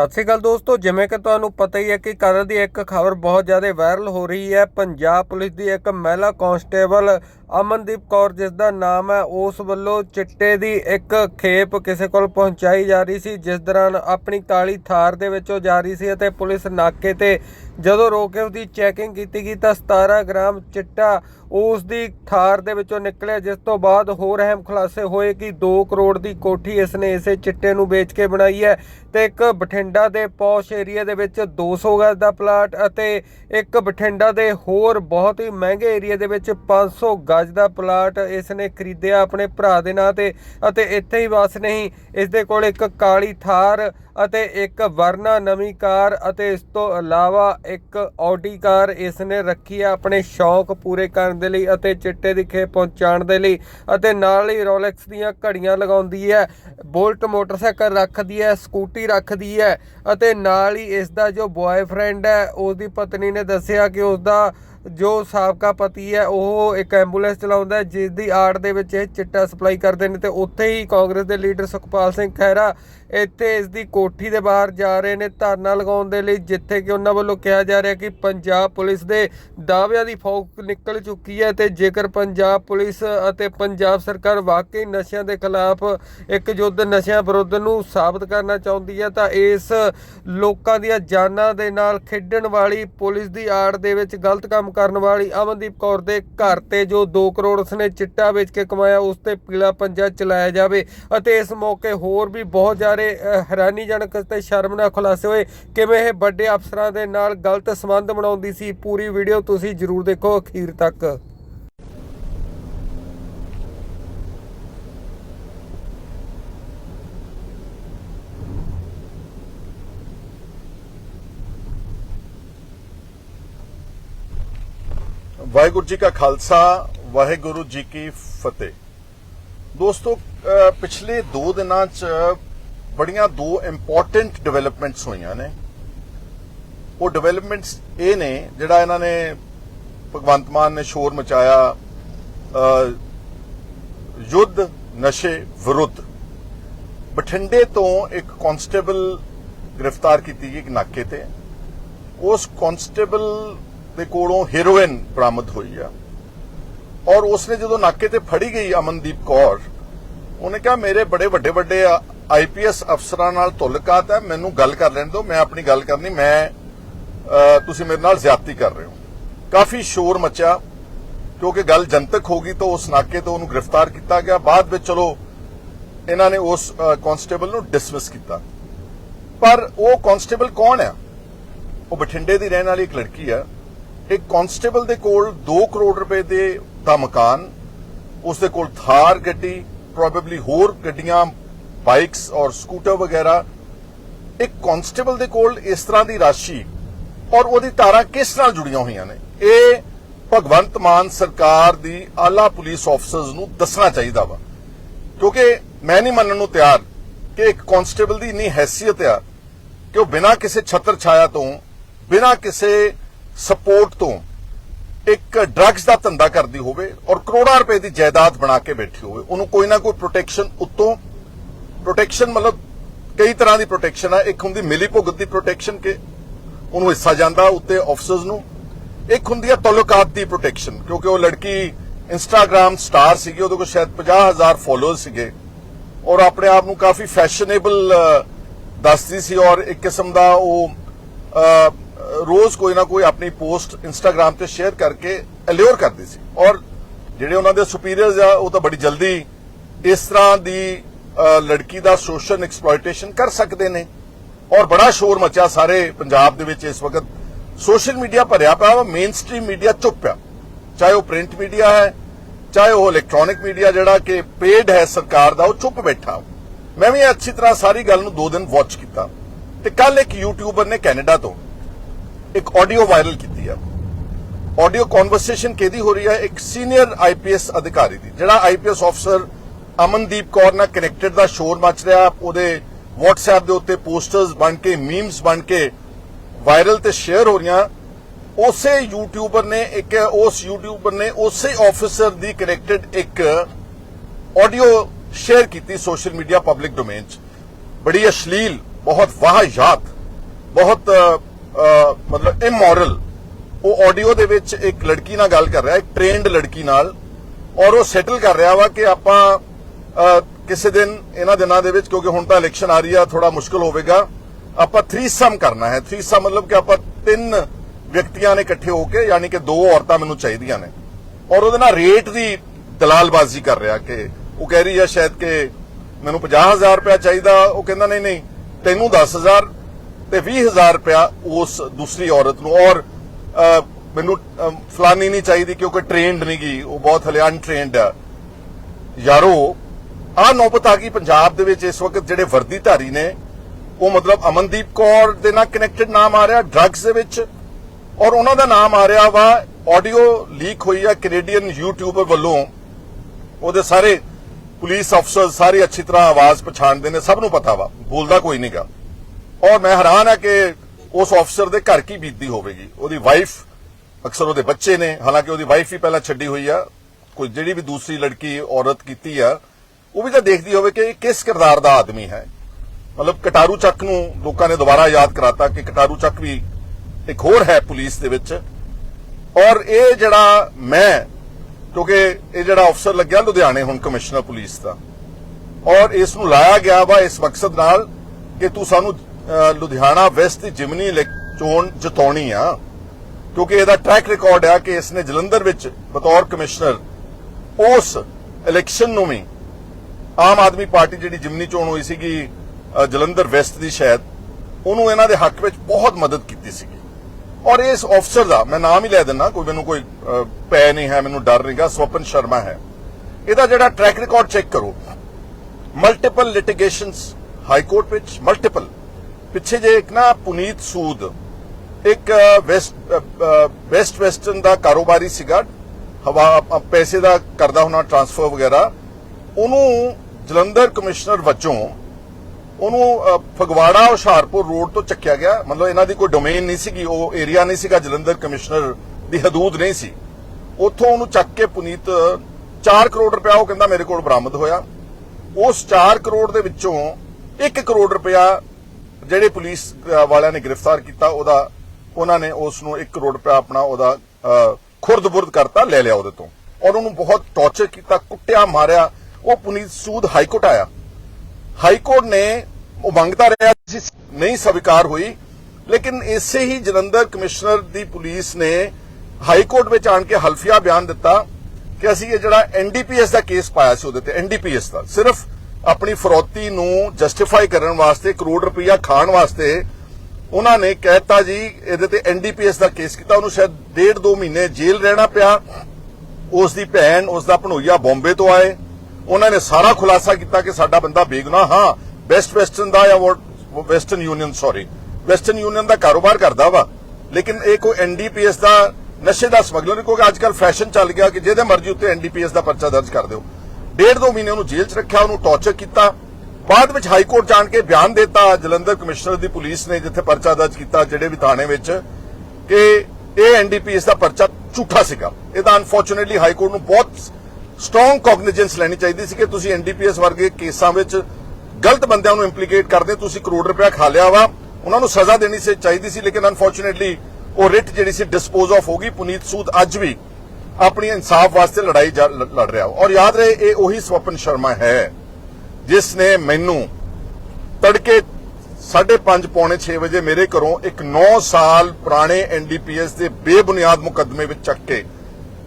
ਸਤਿ ਸ਼੍ਰੀ ਅਕਾਲ ਦੋਸਤੋ, ਜਿਵੇਂ ਕਿ ਤੁਹਾਨੂੰ ਪਤਾ ਹੀ ਹੈ ਕਿ ਕੱਲ੍ਹ ਦੀ ਇੱਕ ਖਬਰ ਬਹੁਤ ਜ਼ਿਆਦਾ ਵਾਇਰਲ ਹੋ ਰਹੀ ਹੈ। ਪੰਜਾਬ ਪੁਲਿਸ ਦੀ ਇੱਕ ਮਹਿਲਾ ਕਾਂਸਟੇਬਲ ਅਮਨਦੀਪ ਕੌਰ ਜਿਸ ਦਾ ਨਾਮ ਹੈ, ਉਸ ਵੱਲੋਂ ਚਿੱਟੇ ਦੀ ਇੱਕ ਖੇਪ ਕਿਸੇ ਕੋਲ ਪਹੁੰਚਾਈ ਜਾ ਰਹੀ ਸੀ, ਜਿਸ ਦੌਰਾਨ ਆਪਣੀ ਕਾਲੀ ਥਾਰ ਦੇ ਵਿੱਚੋਂ ਜਾ ਰਹੀ ਸੀ ਅਤੇ ਪੁਲਿਸ ਨਾਕੇ ਤੇ ਜਦੋਂ ਰੋਕ ਕੇ ਉਸਦੀ ਚੈਕਿੰਗ ਕੀਤੀ ਗਈ ਤਾਂ 17 ਗ੍ਰਾਮ ਚਿੱਟਾ ਉਸ ਦੀ ਥਾਰ ਦੇ ਵਿੱਚੋਂ ਨਿਕਲਿਆ, ਜਿਸ ਤੋਂ ਬਾਅਦ ਹੋਰ ਅਹਿਮ ਖੁਲਾਸੇ ਹੋਏ ਕਿ 2 ਕਰੋੜ ਦੀ ਕੋਠੀ ਇਸ ਨੇ ਇਸੇ ਚਿੱਟੇ ਨੂੰ ਵੇਚ ਕੇ ਬਣਾਈ ਹੈ ਤੇ ਇੱਕ ਬਠਿੰਡਾ ਦੇ ਪੌਸ਼ ਏਰੀਆ ਦੇ ਵਿੱਚ 200 ਗਜ਼ ਦਾ ਪਲਾਟ ਅਤੇ ਇੱਕ ਬਠਿੰਡਾ ਦੇ ਹੋਰ ਬਹੁਤ ਹੀ ਮਹਿੰਗੇ ਏਰੀਆ ਦੇ ਵਿੱਚ 500 ਗਜ਼ ਦਾ ਪਲਾਟ ਇਸ ਨੇ ਖਰੀਦਿਆ ਆਪਣੇ ਭਰਾ ਦੇ ਨਾਂ ਤੇ ਅਤੇ ਇੱਥੇ ਹੀ ਬਸ ਨਹੀਂ। ਇਸ ਦੇ ਕੋਲ ਇੱਕ ਕਾਲੀ ਥਾਰ ਅਤੇ ਇੱਕ ਵਰਨਾ ਨਵੀਂ ਕਾਰ ਅਤੇ ਇਸ ਤੋਂ ਇਲਾਵਾ ਇੱਕ ਆਡੀ ਕਾਰ ਇਸ ਨੇ ਰੱਖੀ ਹੈ ਆਪਣੇ ਸ਼ੌਂਕ ਪੂਰੇ ਕਰਨ ਦੇ ਲਈ ਅਤੇ ਚਿੱਟੇ ਦੀ ਖੇਪ ਪਹੁੰਚਾਉਣ ਦੇ ਲਈ ਅਤੇ ਨਾਲ ਹੀ ਰੋਲੈਕਸ ਦੀਆਂ ਘੜੀਆਂ ਲਗਾਉਂਦੀ ਹੈ, ਬੋਲਟ ਮੋਟਰਸਾਈਕਲ ਰੱਖਦੀ ਹੈ, ਸਕੂਟੀ ਰੱਖਦੀ ਹੈ ਅਤੇ ਨਾਲ ਹੀ ਇਸ ਦਾ ਜੋ ਬॉयਫ੍ਰੈਂਡ ਹੈ ਉਸ ਦੀ ਪਤਨੀ ਨੇ ਦੱਸਿਆ ਕਿ ਉਸ ਦਾ ਜੋ ਸਾਬਕਾ ਪਤੀ ਹੈ, ਉਹ ਇੱਕ ਐਂਬੂਲੈਂਸ ਚਲਾਉਂਦਾ ਹੈ ਜਿਸ ਦੀ ਆੜ ਦੇ ਵਿੱਚ ਇਹ ਚਿੱਟਾ ਸਪਲਾਈ ਕਰਦੇ ਨੇ ਤੇ ਉੱਥੇ ਹੀ ਕਾਂਗਰਸ ਦੇ ਲੀਡਰ ਸੁਖਪਾਲ ਸਿੰਘ ਖਹਿਰਾ ਇੱਥੇ ਇਸ ਦੀ ਕੋਠੀ ਦੇ ਬਾਹਰ ਜਾ ਰਹੇ ਨੇ ਧਰਨਾ ਲਗਾਉਣ ਦੇ ਲਈ, ਜਿੱਥੇ ਕਿ ਉਹਨਾਂ ਵੱਲੋਂ ਕਿਹਾ ਜਾ ਰਿਹਾ ਕਿ ਪੰਜਾਬ ਪੁਲਿਸ ਦੇ ਦਾਅਵਿਆਂ ਦੀ ਫੌਕ ਨਿਕਲ ਚੁੱਕੀ ਹੈ ਤੇ ਜੇਕਰ ਪੰਜਾਬ ਪੁਲਿਸ ਅਤੇ ਪੰਜਾਬ ਸਰਕਾਰ ਵਾਕਈ ਨਸ਼ਿਆਂ ਦੇ ਖਿਲਾਫ ਇੱਕ ਯੁੱਧ ਨਸ਼ਿਆਂ ਵਿਰੁੱਧ ਨੂੰ ਸਾਬਤ ਕਰਨਾ ਚਾਹੁੰਦੀ ਹੈ, ਤਾਂ ਇਸ ਲੋਕਾਂ ਦੀਆਂ ਜਾਨਾਂ ਦੇ ਨਾਲ ਖੇਡਣ ਵਾਲੀ ਪੁਲਿਸ ਦੀ ਆੜ ਦੇ ਵਿੱਚ ਗਲਤ ਕੰਮ ਕਰਨ ਵਾਲੀ ਅਮਨਦੀਪ ਕੌਰ ਦੇ ਘਰ ਤੇ ਜੋ 2 ਕਰੋੜ ਉਸਨੇ ਚਿੱਟਾ ਵੇਚ ਕੇ ਕਮਾਇਆ ਉਸ ਤੇ ਪੀਲਾ ਪੰਜਾ ਚਲਾਇਆ ਜਾਵੇ ਅਤੇ ਇਸ ਮੌਕੇ ਹੋਰ ਵੀ ਬਹੁਤ ਜ਼ਿਆਦਾ ਅ, ਹੈਰਾਨੀਜਨਕ ਤੇ ਸ਼ਰਮਨਾਕ ਖੁਲਾਸੇ ਹੋਏ। ਕਿਵੇਂ ਇਹ ਵੱਡੇ ਅਫਸਰਾਂ ਦੇ ਨਾਲ ਗਲਤ ਸੰਬੰਧ ਬਣਾਉਂਦੀ ਸੀ? ਪੂਰੀ ਵੀਡੀਓ ਤੁਸੀਂ ਜਰੂਰ ਦੇਖੋ ਅਖੀਰ ਤੱਕ। ਵਾਹਿਗੁਰੂ ਜੀ ਕਾ ਖਾਲਸਾ, ਵਾਹਿਗੁਰੂ ਜੀ ਕੀ ਫਤਿਹ। ਦੋਸਤੋ ਪਿਛਲੇ 2 ਦਿਨਾਂ 'ਚ ਬੜੀਆਂ ਦੋ ਇੰਪੋਰਟੈਂਟ ਡਿਵੈਲਪਮੈਂਟਸ ਹੋਈਆਂ ਨੇ। ਉਹ ਡਿਵੈਲਪਮੈਂਟਸ ਇਹ ਨੇ ਜਿਹੜਾ ਇਹਨਾਂ ਨੇ ਭਗਵੰਤ ਮਾਨ ਨੇ ਸ਼ੋਰ ਮਚਾਇਆ ਯੁੱਧ ਨਸ਼ੇ ਵਿਰੁੱਧ। ਬਠਿੰਡੇ ਤੋਂ ਇੱਕ ਕਾਂਸਟੇਬਲ ਗ੍ਰਿਫਤਾਰ ਕੀਤੀ ਗਈ ਇੱਕ ਨਾਕੇ ਤੇ। ਉਸ ਕਾਂਸਟੇਬਲ ਦੇ ਕੋਲੋਂ ਹੈਰੋਇਨ ਬਰਾਮਦ ਹੋਈ ਆ। ਔਰ ਉਸਨੇ ਜਦੋਂ ਨਾਕੇ ਤੇ ਫੜੀ ਗਈ ਅਮਨਦੀਪ ਕੌਰ, ਉਹਨੇ ਕਿਹਾ, ਮੇਰੇ ਬੜੇ ਵੱਡੇ ਵੱਡੇ ਆਈਪੀਐਸ ਅਫਸਰਾਂ ਨਾਲ ਤੁਲਕਾਤ ਹੈ, ਮੈਨੂੰ ਗੱਲ ਕਰ ਲੈਣ ਦਿਓ, ਮੈਂ ਆਪਣੀ ਗੱਲ ਕਰਨੀ, ਮੈਂ ਤੁਸੀਂ ਮੇਰੇ ਨਾਲ ਜ਼ਿਆਦਤੀ ਕਰ ਰਹੇ ਹੋ। ਕਾਫੀ ਸ਼ੋਰ ਮਚਿਆ, ਕਿਉਂਕਿ ਗੱਲ ਜਨਤਕ ਹੋ ਗਈ ਤਾਂ ਉਸ ਨਾਕੇ ਤੋਂ ਉਹਨੂੰ ਗ੍ਰਿਫਤਾਰ ਕੀਤਾ ਗਿਆ। ਬਾਅਦ ਵਿੱਚ ਚਲੋ, ਇਹਨਾਂ ਨੇ ਉਸ ਕਾਂਸਟੇਬਲ ਨੂੰ ਡਿਸਮਿਸ ਕੀਤਾ। ਪਰ ਉਹ ਕਾਂਸਟੇਬਲ ਕੌਣ ਹੈ ਉਹ ਬਠਿੰਡੇ ਦੀ ਰਹਿਣ ਵਾਲੀ ਇੱਕ ਲੜਕੀ ਆ ਇੱਕ ਕਾਂਸਟੇਬਲ ਦੇ ਕੋਲ 2 ਕਰੋੜ ਰੁਪਏ ਦੇ ਦਾ ਮਕਾਨ, ਉਸ ਦੇ ਕੋਲ ਥਾਰ ਗੱਡੀ ਪ੍ਰੋਬੇਬਲੀ ਹੋਰ ਗੱਡੀਆਂ ਬਾਈਕਸ ਔਰ ਸਕੂਟਰ ਵਗੈਰਾ। ਇੱਕ ਕਾਂਸਟੇਬਲ ਦੇ ਕੋਲ ਇਸ ਤਰ੍ਹਾਂ ਦੀ ਰਾਸ਼ੀ ਔਰ ਉਹਦੀ ਤਾਰਾਂ ਕਿਸ ਨਾਲ ਜੁੜੀਆਂ ਹੋਈਆਂ ਨੇ? ਇਹ ਭਗਵੰਤ ਮਾਨ ਸਰਕਾਰ ਦੀ ਆਲਾ ਪੁਲਿਸ ਆਫਸਰਸ ਨੂੰ ਦੱਸਣਾ ਚਾਹੀਦਾ ਵਾ। ਕਿਉਂਕਿ ਮੈਂ ਨਹੀਂ ਮੰਨਣ ਨੂੰ ਤਿਆਰ ਕਿ ਇੱਕ ਕਾਂਸਟੇਬਲ ਦੀ ਇੰਨੀ ਹੈਸੀਅਤ ਆ ਕਿ ਉਹ ਬਿਨਾਂ ਕਿਸੇ ਛਤਰ ਛਾਇਆ ਤੋਂ, ਬਿਨਾਂ ਕਿਸੇ ਸਪੋਰਟ ਤੋਂ ਇੱਕ ਡਰੱਗਸ ਦਾ ਧੰਦਾ ਕਰਦੀ ਹੋਵੇ ਔਰ ਕਰੋੜਾਂ ਰੁਪਏ ਦੀ ਜਾਇਦਾਦ ਬਣਾ ਕੇ ਬੈਠੀ ਹੋਵੇ, ਉਹਨੂੰ ਕੋਈ ਨਾ ਕੋਈ ਪ੍ਰੋਟੈਕਸ਼ਨ ਉੱਤੋਂ ਪ੍ਰੋਟੈਕਸ਼ਨ ਮਤਲਬ ਕਈ ਤਰ੍ਹਾਂ ਦੀ ਪ੍ਰੋਟੈਕਸ਼ਨ ਆ। ਇੱਕ ਹੁੰਦੀ ਮਿਲੀ ਭੁਗਤ ਦੀ ਪ੍ਰੋਟੈਕਸ਼ਨ ਕਿ ਉਹਨੂੰ ਹਿੱਸਾ ਜਾਂਦਾ ਉੱਤੇ ਆਫਸਰਸ ਨੂੰ। ਇੱਕ ਹੁੰਦੀ ਆ ਤਾਲੁਕਾਤ ਦੀ ਪ੍ਰੋਟੈਕਸ਼ਨ ਕਿਉਂਕਿ ਉਹ ਲੜਕੀ ਇੰਸਟਾਗ੍ਰam ਸਟਾਰ ਸੀਗੀ, ਉਹਦੇ ਕੋਲ ਸ਼ਾਇਦ 50000 ਫਾਲੋਅਰ ਸੀਗੇ। ਔਰ ਆਪਣੇ ਆਪ ਨੂੰ ਕਾਫੀ ਫੈਸ਼ਨੇਬਲ ਦੱਸਦੀ ਸੀ ਔਰ ਇੱਕ ਕਿਸਮ ਦਾ ਉਹ ਰੋਜ਼ ਕੋਈ ਨਾ ਕੋਈ ਆਪਣੀ ਪੋਸਟ ਇੰਸਟਾਗ੍ਰam ਤੇ ਸ਼ੇਅਰ ਕਰਕੇ ਅਲਿਓਰ ਕਰਦੇ ਸੀ। ਔਰ ਜਿਹੜੇ ਉਹਨਾਂ ਦੇ ਸੁਪੀਰੀਅਰਸ ਆ, ਉਹ ਤਾਂ ਬੜੀ ਜਲਦੀ ਇਸ ਤਰ੍ਹਾਂ ਦੀ ਲੜਕੀ ਦਾ ਸੋਸ਼ਲ ਐਕਸਪਲੋਇਟੇਸ਼ਨ ਕਰ ਸਕਦੇ ਨੇ। ਔਰ ਬੜਾ ਸ਼ੋਰ ਮਚਿਆ ਸਾਰੇ ਪੰਜਾਬ ਦੇ ਵਿੱਚ ਇਸ ਵਕਤ। ਸੋਸ਼ਲ ਮੀਡੀਆ ਭਰਿਆ ਪਿਆ ਵਾ ਮੇਨ ਸਟ੍ਰੀਮ ਮੀਡੀਆ ਚੁੱਪ ਪਿਆ। ਚਾਹੇ ਉਹ ਪ੍ਰਿੰਟ ਮੀਡੀਆ ਹੈ, ਚਾਹੇ ਉਹ ਇਲੈਕਟ੍ਰੋਨਿਕ ਮੀਡੀਆ ਜਿਹੜਾ ਕਿ ਪੇਡ ਹੈ ਸਰਕਾਰ ਦਾ, ਉਹ ਚੁੱਪ ਬੈਠਾ। ਮੈਂ ਵੀ ਅੱਛੀ ਤਰ੍ਹਾਂ ਸਾਰੀ ਗੱਲ ਨੂੰ ਦੋ ਦਿਨ ਵਾਚ ਕੀਤਾ। ਤੇ ਕੱਲ ਇੱਕ ਯੂਟਿਊਬਰ ਨੇ ਕੈਨੇਡਾ ਤੋਂ ਇੱਕ ਆਡੀਓ ਵਾਇਰਲ ਕੀਤੀ ਆ। ਆਡੀਓ ਕਨਵਰਸੇਸ਼ਨ ਕਿਹਦੀ ਹੋ ਰਹੀ ਹੈ ਇੱਕ ਸੀਨੀਅਰ ਆਈਪੀਐਸ ਅਧਿਕਾਰੀ ਦੀ, ਜਿਹੜਾ ਆਈਪੀਐਸ ਅਫਸਰ ਅਮਨਦੀਪ ਕੌਰ ਨਾਲ ਕਨੈਕਟਡ ਦਾ ਸ਼ੋਰ ਮਚ ਰਿਹਾ। ਉਹਦੇ WhatsApp ਦੇ ਉੱਤੇ ਪੋਸਟਰਸ ਬਣ ਕੇ ਮੀਮਸ ਬਣ ਕੇ ਵਾਇਰਲ ਤੇ ਸ਼ੇਅਰ ਹੋ ਰਹੀਆਂ। ਉਸੇ ਯੂਟਿਊਬਰ ਨੇ ਇੱਕ, ਉਸ ਯੂਟਿਊਬਰ ਨੇ ਉਸੇ ਆਫੀਸਰ ਦੀ ਕਨੈਕਟਡ ਇੱਕ ਆਡੀਓ ਸ਼ੇਅਰ ਕੀਤੀ ਸੋਸ਼ਲ ਮੀਡੀਆ ਪਬਲਿਕ ਡੋਮੇਨ 'ਚ। ਬੜੀ ਅਸ਼ਲੀਲ, ਬਹੁਤ ਵਾਹਿਯਾਤ ਬਹੁਤ ਮਤਲਬ ਇਮੋਰਲ ਉਹ ਆਡੀਓ ਦੇ ਵਿੱਚ ਇੱਕ ਲੜਕੀ ਨਾਲ ਗੱਲ ਕਰ ਰਿਹਾ, ਇੱਕ ਟ੍ਰੇਨਡ ਲੜਕੀ ਨਾਲ, ਔਰ ਉਹ ਸੈਟਲ ਕਰ ਰਿਹਾ ਵਾ ਕਿ ਆਪਾਂ ਕਿਸੇ ਦਿਨ, ਇਹਨਾਂ ਦਿਨਾਂ ਦੇ ਵਿੱਚ, ਕਿਉਂਕਿ ਹੁਣ ਤਾਂ ਇਲੈਕਸ਼ਨ ਆ ਰਹੀ ਆ ਥੋੜਾ ਮੁਸ਼ਕਲ ਹੋਵੇਗਾ, ਆਪਾਂ ਥ੍ਰੀਸਮ ਕਰਨਾ ਹੈ। ਥ੍ਰੀਸਮ ਮਤਲਬ ਕਿ ਆਪਾਂ ਤਿੰਨ ਵਿਅਕਤੀਆਂ ਨੇ ਇਕੱਠੇ ਹੋ ਕੇ, ਯਾਨੀ ਕਿ ਦੋ ਔਰਤਾਂ ਮੈਨੂੰ ਚਾਹੀਦੀਆਂ ਨੇ। ਔਰ ਉਹਦੇ ਨਾਲ ਰੇਟ ਦੀ ਦਲਾਲਬਾਜ਼ੀ ਕਰ ਰਿਹਾ ਕਿ, ਉਹ ਕਹਿ ਰਹੀ ਆ ਸ਼ਾਇਦ ਕਿ ਮੈਨੂੰ 50000 ਰੁਪਇਆ ਚਾਹੀਦਾ, ਉਹ ਕਹਿੰਦਾ ਨਹੀਂ ਨਹੀਂ, ਤੈਨੂੰ 10000 ਤੇ 20000 ਰੁਪਇਆ ਉਸ ਦੂਸਰੀ ਔਰਤ ਨੂੰ। ਔਰ ਮੈਨੂੰ ਫਲਾਨੀ ਨਹੀਂ ਚਾਹੀਦੀ ਕਿਉਂਕਿ ਟ੍ਰੇਨਡ ਨਹੀਂ ਗਈ ਉਹ ਬਹੁਤ ਹਲੇ ਅਨਟ੍ਰੇਨਡ ਆ। ਯਾਰੋ, ਆ ਨੌਬਤ ਆ ਗਈ ਪੰਜਾਬ ਦੇ ਵਿੱਚ ਇਸ ਵਕਤ ਜਿਹੜੇ ਵਰਦੀਧਾਰੀ ਨੇ, ਉਹ ਮਤਲਬ ਅਮਨਦੀਪ ਕੌਰ ਦੇ ਨਾਲ ਕਨੈਕਟਡ ਨਾਮ ਆ ਰਿਹਾ ਡਰੱਗਸ ਦੇ ਵਿੱਚ। ਔਰ ਉਹਨਾਂ ਦਾ ਨਾਮ ਆ ਰਿਹਾ ਵਾ ਆਡੀਓ ਲੀਕ ਹੋਈ ਆ ਕੈਨੇਡੀਅਨ ਯੂਟਿਊਬਰ ਵੱਲੋਂ। ਉਹਦੇ ਸਾਰੇ ਪੁਲਿਸ ਅਫਸਰ ਸਾਰੇ ਅੱਛੀ ਤਰ੍ਹਾਂ ਆਵਾਜ਼ ਪਛਾਣਦੇ ਨੇ, ਸਭ ਨੂੰ ਪਤਾ ਵਾ। ਬੋਲਦਾ ਕੋਈ ਨਹੀਂਗਾ ਔਰ ਮੈਂ ਹੈਰਾਨ ਆ ਕਿ ਉਸ ਅਫਸਰ ਦੇ ਘਰ ਕੀ ਬੀਤਦੀ ਹੋਵੇਗੀ। ਉਹਦੀ ਵਾਈਫ ਅਕਸਰ ਉਹਦੇ ਬੱਚੇ ਨੇ, ਹਾਲਾਂਕਿ ਉਹਦੀ ਵਾਈਫ ਹੀ ਪਹਿਲਾਂ ਛੱਡੀ ਹੋਈ ਆ। ਕੋਈ ਜਿਹੜੀ ਵੀ ਦੂਸਰੀ ਲੜਕੀ, ਔਰਤ ਕੀਤੀ ਆ, ਉਹ ਵੀ ਤਾਂ ਦੇਖਦੀ ਹੋਵੇ ਕਿ ਇਹ ਕਿਸ ਕਿਰਦਾਰ ਦਾ ਆਦਮੀ ਹੈ। ਮਤਲਬ ਕਟਾਰੂ ਚੱਕ ਨੂੰ ਲੋਕਾਂ ਨੇ ਦੁਬਾਰਾ ਯਾਦ ਕਰਾਤਾ ਕਿ ਕਟਾਰੂ ਚੱਕ ਵੀ ਇੱਕ ਹੋਰ ਹੈ ਪੁਲਿਸ ਦੇ ਵਿੱਚ। ਔਰ ਇਹ ਜਿਹੜਾ ਮੈਂ, ਕਿਉਂਕਿ ਇਹ ਜਿਹੜਾ ਅਫਸਰ ਲੱਗਿਆ ਲੁਧਿਆਣੇ ਹੁਣ ਕਮਿਸ਼ਨਰ ਪੁਲਿਸ ਦਾ। ਔਰ ਇਸ ਨੂੰ ਲਾਇਆ ਗਿਆ ਵਾ ਇਸ ਮਕਸਦ ਨਾਲ ਕਿ ਤੂੰ ਸਾਨੂੰ ਲੁਧਿਆਣਾ ਵੈਸਟ ਦੀ ਜਿਮਨੀ ਚੋਣ ਜਿਤਾਉਣੀ ਆ, ਕਿਉਂਕਿ ਇਹਦਾ ਟਰੈਕ ਰਿਕਾਰਡ ਆ ਕਿ ਇਸ ਨੇ ਜਲੰਧਰ ਵਿੱਚ ਬਤੌਰ ਕਮਿਸ਼ਨਰ ਉਸ ਇਲੈਕਸ਼ਨ ਨੂੰ ਵੀ ਆਮ ਆਦਮੀ ਪਾਰਟੀ ਜਿਹੜੀ ਜਿਮਨੀ ਚੋਣ ਹੋਈ ਸੀਗੀ ਜਲੰਧਰ ਵੈਸਟ ਦੀ ਸ਼ਾਇਦ, ਉਹਨੂੰ ਇਹਨਾਂ ਦੇ ਹੱਕ ਵਿੱਚ ਬਹੁਤ ਮਦਦ ਕੀਤੀ ਸੀਗੀ। ਔਰ ਇਸ ਅਫਸਰ ਦਾ, ਮੈਂ ਨਾਮ ਹੀ ਲੈ ਦਿੰਦਾ, ਕੋਈ ਮੈਨੂੰ ਕੋਈ ਪੈ ਨਹੀਂ ਹੈ, ਮੈਨੂੰ ਡਰ ਨਹੀਂਗਾ, ਸਵਪਨ ਸ਼ਰਮਾ ਹੈ। ਇਹਦਾ ਜਿਹੜਾ ਟਰੈਕ ਰਿਕਾਰਡ ਚੈੱਕ ਕਰੋ ਮਲਟੀਪਲ ਲਿਟੀਗੇਸ਼ਨਸ ਹਾਈ ਕੋਰਟ ਵਿੱਚ ਮਲਟੀਪਲ ਪਿੱਛੇ ਜੇ ਇੱਕ ਨਾ ਪੁਨੀਤ ਸੂਦ, ਇੱਕ ਵੈਸਟ ਵੈਸਟ ਵੈਸਟਰਨ ਦਾ ਕਾਰੋਬਾਰੀ ਸੀਗਾ, ਹਵਾ ਪੈਸੇ ਦਾ ਕਰਦਾ ਹੋਣਾ, ਟ੍ਰਾਂਸਫਰ ਵਗੈਰਾ, ਉਹਨੂੰ ਜਲੰਧਰ ਕਮਿਸ਼ਨਰ ਵਜੋਂ ਉਹਨੂੰ ਫਗਵਾੜਾ ਹੁਸ਼ਿਆਰਪੁਰ ਰੋਡ ਤੋਂ ਚੱਕਿਆ ਗਿਆ। ਮਤਲਬ ਇਹਨਾਂ ਦੀ ਕੋਈ ਡੋਮੇਨ ਨਹੀਂ ਸੀਗੀ, ਉਹ ਏਰੀਆ ਨਹੀਂ ਸੀਗਾ, ਜਲੰਧਰ ਕਮਿਸ਼ਨਰ ਦੀ ਹਦੂਦ ਨਹੀਂ ਸੀ। ਉੱਥੋਂ ਉਹਨੂੰ ਚੱਕ ਕੇ ਪੁਨੀਤ 4 ਕਰੋੜ ਰੁਪਇਆ, ਉਹ ਕਹਿੰਦਾ ਮੇਰੇ ਕੋਲ ਬਰਾਮਦ ਹੋਇਆ। ਉਸ 4 ਕਰੋੜ ਦੇ ਵਿੱਚੋਂ 1 ਕਰੋੜ ਰੁਪਇਆ ਜਿਹੜੇ ਪੁਲਿਸ ਵਾਲਿਆਂ ਨੇ ਗ੍ਰਿਫਤਾਰ ਕੀਤਾ, ਉਹਦਾ, ਉਹਨਾਂ ਨੇ ਉਸ ਨੂੰ 1 ਕਰੋੜ ਰੁਪਇਆ ਆਪਣਾ ਉਹਦਾ ਖੁਰਦ-ਬੁਰਦ ਕਰਤਾ, ਲੈ ਲਿਆ ਉਹਦੇ ਤੋਂ। ਔਰ ਉਹਨੂੰ ਬਹੁਤ ਟੌਰਚਰ ਕੀਤਾ, ਕੁੱਟਿਆ, ਮਾਰਿਆ। ਉਹ ਪੁਨੀਤ ਸੂਦ ਹਾਈ ਕੋਰਟ ਆਇਆ। ਹਾਈ ਕੋਰਟ ਨੇ ਉਹ ਮੰਗਦਾ ਰਿਹਾ ਸੀ, ਨਹੀਂ ਸਵੀਕਾਰ ਹੋਈ। ਲੇਕਿਨ ਇਸੇ ਹੀ ਜਲੰਧਰ ਕਮਿਸ਼ਨਰ ਦੀ ਪੁਲਿਸ ਨੇ ਹਾਈ ਕੋਰਟ ਵਿੱਚ ਆਣ ਕੇ ਹਲਫੀਆ ਬਿਆਨ ਦਿੱਤਾ ਕਿ ਅਸੀਂ ਇਹ ਜਿਹੜਾ ਐਨਡੀਪੀਐਸ ਦਾ ਕੇਸ ਪਾਇਆ ਸੀ ਉਹਦੇ ਤੇ ਐਨਡੀਪੀਐਸ ਦਾ, ਸਿਰਫ ਆਪਣੀ ਫਰੋਤੀ ਨੂੰ ਜਸਟੀਫਾਈ ਕਰਨ ਵਾਸਤੇ ਕਰੋੜ ਰੁਪਈਆ ਖਾਣ ਵਾਸਤੇ ਉਹਨਾਂ ਨੇ ਕਹਿਤਾ ਜੀ, ਇਹਦੇ ਤੇ ਐਨਡੀਪੀਐਸ ਦਾ ਕੇਸ ਕੀਤਾ। ਉਹਨੂੰ ਸ਼ਾਇਦ ਡੇਢ ਦੋ ਮਹੀਨੇ ਜੇਲ੍ਹ ਰਹਿਣਾ ਪਿਆ। ਉਸ ਦੀ ਭੈਣ, ਉਸ ਦਾ ਭਣੋਈਆ ਬੰਬੇ ਤੋਂ ਆਏ। ਉਹਨਾਂ ਨੇ ਸਾਰਾ ਖੁਲਾਸਾ ਕੀਤਾ ਕਿ ਸਾਡਾ ਬੰਦਾ ਬੇਗੁਨਾਹ, ਹਾਂ ਬੈਸਟ ਵੈਸਟਰਨ ਦਾ ਜਾਂ western union sorry western union ਦਾ ਕਾਰੋਬਾਰ ਕਰਦਾ ਵਾ। ਲੇਕਿਨ ਇਹ ਕੋਈ ਐਨਡੀਪੀਐਸ ਦਾ ਨਸ਼ੇ ਦਾ ਸਮਗਲਰ ਨਹੀਂ, ਕਿਉਂਕਿ ਅੱਜਕੱਲ ਫੈਸ਼ਨ ਚੱਲ ਗਿਆ ਕਿ ਜਿਹਦੇ ਮਰਜ਼ੀ ਉੱਤੇ ਐਨਡੀਪੀਐਸ ਦਾ ਪਰਚਾ ਦਰਜ ਕਰ ਦਿਓ। ਡੇਢ ਦੋ ਮਹੀਨੇ ਉਹਨੂੰ ਜੇਲ੍ਹ 'ਚ ਰੱਖਿਆ, ਉਹਨੂੰ ਟੌਰਚਰ ਕੀਤਾ। ਬਾਅਦ ਵਿੱਚ ਹਾਈ ਕੋਰਟ ਜਾਣ ਕੇ ਬਿਆਨ ਦਿੱਤਾ। ਜਲੰਧਰ ਕਮਿਸ਼ਨਰ ਦੀ ਪੁਲਿਸ ਨੇ ਜਿੱਥੇ ਪਰਚਾ ਦਰਜ ਕੀਤਾ, ਜਿਹੜੇ ਵੀ ਥਾਣੇ ਵਿੱਚ, ਕਿ ਇਹ ਐਨਡੀਪੀਐਸ ਦਾ ਪਰਚਾ ਝੂਠਾ ਸੀਗਾ। ਇਹ ਤਾਂ ਅਨਫੋਰਚੂਨੇਟਲੀ ਹਾਈ ਕੋਰਟ ਨੂੰ ਬਹੁਤ ਸਟਰੋਂਗ ਕੌਗਨੀਜੈਂਸ ਲੈਣੀ ਚਾਹੀਦੀ ਸੀ ਕਿ ਤੁਸੀਂ ਐਨਡੀਪੀਐਸ ਵਰਗੇ ਕੇਸਾਂ ਵਿੱਚ ਗਲਤ ਬੰਦਿਆਂ ਨੂੰ ਇੰਪਲੀਕੇਟ ਕਰਦੇ ਤੁਸੀਂ ਕਰੋੜ ਰੁਪਇਆ ਖਾ ਲਿਆ ਵਾ। ਉਹਨਾਂ ਨੂੰ ਸਜ਼ਾ ਦੇਣੀ ਚਾਹੀਦੀ ਸੀ, ਲੇਕਿਨ ਅਨਫੋਰਚੂਨੇਟਲੀ ਉਹ ਰਿਟ ਜਿਹੜੀ ਸੀ ਡਿਸਪੋਜ਼ ਆਫ ਹੋ ਗਈ। ਪੁਨੀਤ ਸੂਦ ਅੱਜ ਵੀ ਆਪਣੀ ਇਨਸਾਫ ਵਾਸਤੇ ਲੜਾਈ ਲੜ ਰਿਹਾ। ਔਰ ਯਾਦ ਰਹੇ ਇਹ ਉਹੀ ਸਵਪਨ ਸ਼ਰਮਾ ਹੈ ਜਿਸ ਨੇ ਮੈਨੂੰ ਤੜਕੇ 5:30 ਪੌਣੇ 6 ਵਜੇ ਮੇਰੇ ਘਰੋਂ ਇੱਕ 9 ਸਾਲ ਪੁਰਾਣੇ ਐਨਡੀਪੀਐਸ ਦੇ ਬੇਬੁਨਿਆਦ ਮੁਕੱਦਮੇ ਵਿੱਚ ਚੱਕ ਕੇ